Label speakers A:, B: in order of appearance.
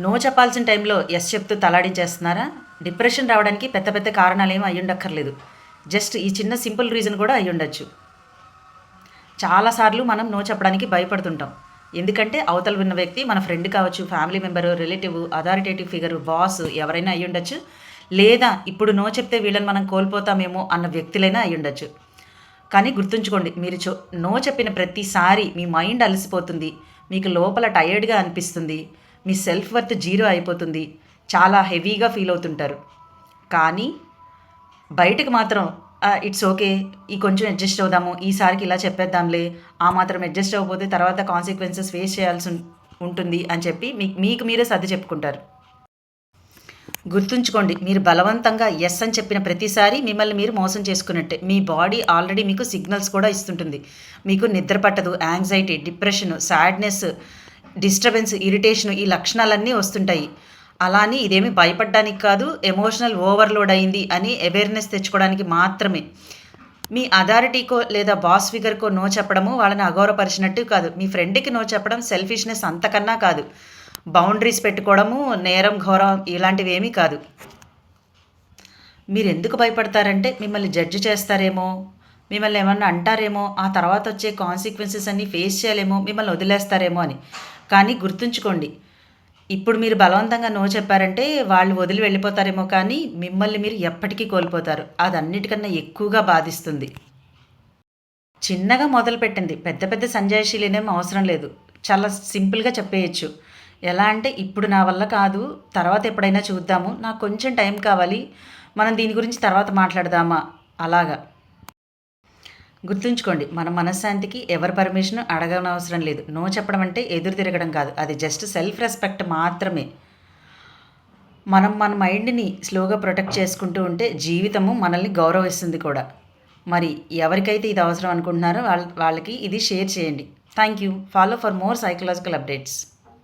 A: No చెప్పాల్సిన టైంలో yes చెప్తూ తలాడించేస్తున్నారా? డిప్రెషన్ రావడానికి పెద్ద పెద్ద కారణాలు ఏమీ అయ్యుండక్కర్లేదు. జస్ట్ ఈ చిన్న సింపుల్ రీజన్ కూడా అయ్యుండొచ్చు. చాలాసార్లు మనం నో చెప్పడానికి భయపడుతుంటాం. ఎందుకంటే అవతల ఉన్న వ్యక్తి మన ఫ్రెండ్ కావచ్చు family member relative authoritative figure boss ఎవరైనా అయ్యుండొచ్చు. లేదా ఇప్పుడు నో చెప్తే వీళ్ళని మనం కోల్పోతామేమో అన్న వ్యక్తులైనా అయ్యుండొచ్చు. కానీ గుర్తుంచుకోండి మీరు చో నో చెప్పిన ప్రతిసారి మీ మైండ్ అలసిపోతుంది. మీకు లోపల టయర్డ్గా అనిపిస్తుంది. మీ సెల్ఫ్ వర్త్ జీరో అయిపోతుంది. చాలా హెవీగా ఫీల్ అవుతుంటారు. కానీ బయటకు మాత్రం ఇట్స్ ఓకే ఈ కొంచెం అడ్జస్ట్ అవుదాము. ఈసారికి ఇలా చెప్పేద్దాంలే. ఆ మాత్రం అడ్జస్ట్ అవ్వకపోతే తర్వాత కాన్సిక్వెన్సెస్ ఫేస్ చేయాల్సి ఉంటుంది అని చెప్పి మీ మీకు మీరే సర్ది చెప్పుకుంటారు. గుర్తుంచుకోండి మీరు బలవంతంగా ఎస్ అని చెప్పిన ప్రతిసారి మిమ్మల్ని మీరు మోసం చేసుకున్నట్టే. మీ బాడీ ఆల్రెడీ మీకు సిగ్నల్స్ కూడా ఇస్తుంటుంది. మీకు నిద్ర పట్టదు anxiety depression sadness disturbance irritation ఈ లక్షణాలన్నీ వస్తుంటాయి. అలా అని ఇదేమి భయపడడానికి కాదు ఎమోషనల్ ఓవర్లోడ్ అయింది అని అవేర్నెస్ తెచ్చుకోవడానికి మాత్రమే. మీ అథారిటీకో లేదా బాస్ ఫిగర్కో నో చెప్పడము వాళ్ళని అగౌరవపరిచినట్టు కాదు. మీ ఫ్రెండ్కి నో చెప్పడం సెల్ఫిష్నెస్ అంతకన్నా కాదు. బౌండరీస్ పెట్టుకోవడము నేరం ఘోరం ఇలాంటివి ఏమీ కాదు. మీరు ఎందుకు భయపడతారంటే మిమ్మల్ని జడ్జ్ చేస్తారేమో? మిమ్మల్ని ఏమన్నా అంటారేమో ఆ తర్వాత వచ్చే కాన్సిక్వెన్సెస్ అన్నీ ఫేస్ చేయలేమో మిమ్మల్ని వదిలేస్తారేమో అని. కానీ గుర్తుంచుకోండి ఇప్పుడు మీరు బలవంతంగా నో చెప్పారంటే వాళ్ళు వదిలి వెళ్ళిపోతారేమో కానీ మిమ్మల్ని మీరు ఎప్పటికీ కోల్పోతారు. అది అన్నిటికన్నా ఎక్కువగా బాధిస్తుంది. చిన్నగా మొదలు పెట్టండి. పెద్ద పెద్ద సంజాయిషీలేనేం అవసరం లేదు. చాలా సింపుల్గా చెప్పేయచ్చు. ఎలా అంటే ఇప్పుడు నా వల్ల కాదు తర్వాత ఎప్పుడైనా చూద్దాము నాకు కొంచెం టైం కావాలి మనం దీని గురించి తర్వాత మాట్లాడదామా? అలాగా. గుర్తుంచుకోండి మన మనశ్శాంతికి ఎవరి పర్మిషన్ అడగనవసరం లేదు. నో చెప్పడం అంటే ఎదురు తిరగడం కాదు. అది జస్ట్ సెల్ఫ్ రెస్పెక్ట్ మాత్రమే. మనం మన మైండ్ని స్లోగా ప్రొటెక్ట్ చేసుకుంటూ ఉంటే జీవితము మనల్ని గౌరవిస్తుంది కూడా. మరి ఎవరికైతే ఇది అవసరం అనుకుంటున్నారో వాళ్ళ వాళ్ళకి ఇది షేర్ చేయండి. Thank you follow for more psychological updates.